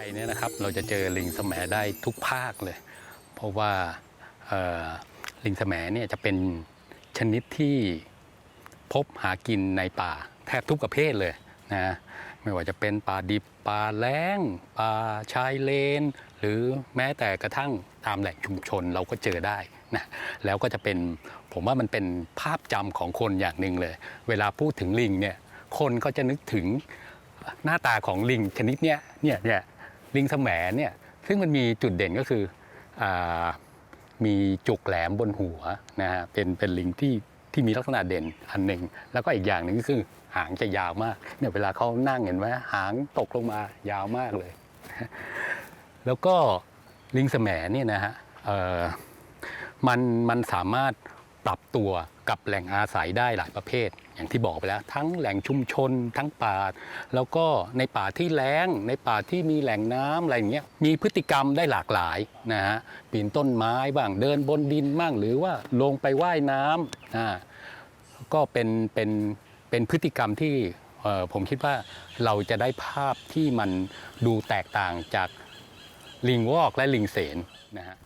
ยเนี่ยนะครับเราจะเจอลิงแสมได้ทุกภาคเลย เพราะว่าลิงแสมเนี่ยจะเป็นชนิดที่พบหากินในป่าแทบทุกประเภทเลยนะไม่ว่าจะเป็นป่าดิบป่าแล้งป่าชายเลน หรือแม้แต่กระทั่งตามแหล่งชุมชนเราก็เจอได้นะแล้วก็จะเป็นผมว่ามันเป็นภาพจำของคนอย่างหนึ่งเลย เวลาพูดถึงลิงเนี่ยคนก็จะนึกถึงหน้าตาของลิงชนิดเนี้ยเนี่ยเนี่ย ลิงแสมเนี่ยซึ่งมันมีจุดเด่นก็คืออมีจุกแหลมบนหัวนะฮะเป็นเป็นลิงที่ที่มีลักษณะเด่นอันหนึ่งแล้วก็อีกอย่างหนึ่งก็คือหางจะยาวมากเนี่ยเวลาเขานั่งเห็นไหมหางตกลงมายาวมากเลย แล้วก็ลิงแสมเนี่ยนะฮะมันมันสามารถ ปรับตัวกับแหล่งอาศัยได้หลายประเภท อย่างที่บอกไปแล้ว ทั้งแหล่งชุมชน ทั้งป่า แล้วก็ในป่าที่แล้ง ในป่าที่มีแหล่งน้ำอะไรอย่างเงี้ยมีพฤติกรรมได้หลากหลายนะฮะปีนต้นไม้บ้างเดินบนดินบ้างหรือว่าลงไปว่ายน้ำอ่าก็เป็นเป็นเป็นพฤติกรรมที่เอ่อผมคิดว่าเราจะได้ภาพที่มันดูแตกต่างจากลิงวอกและลิงเสนนะฮะ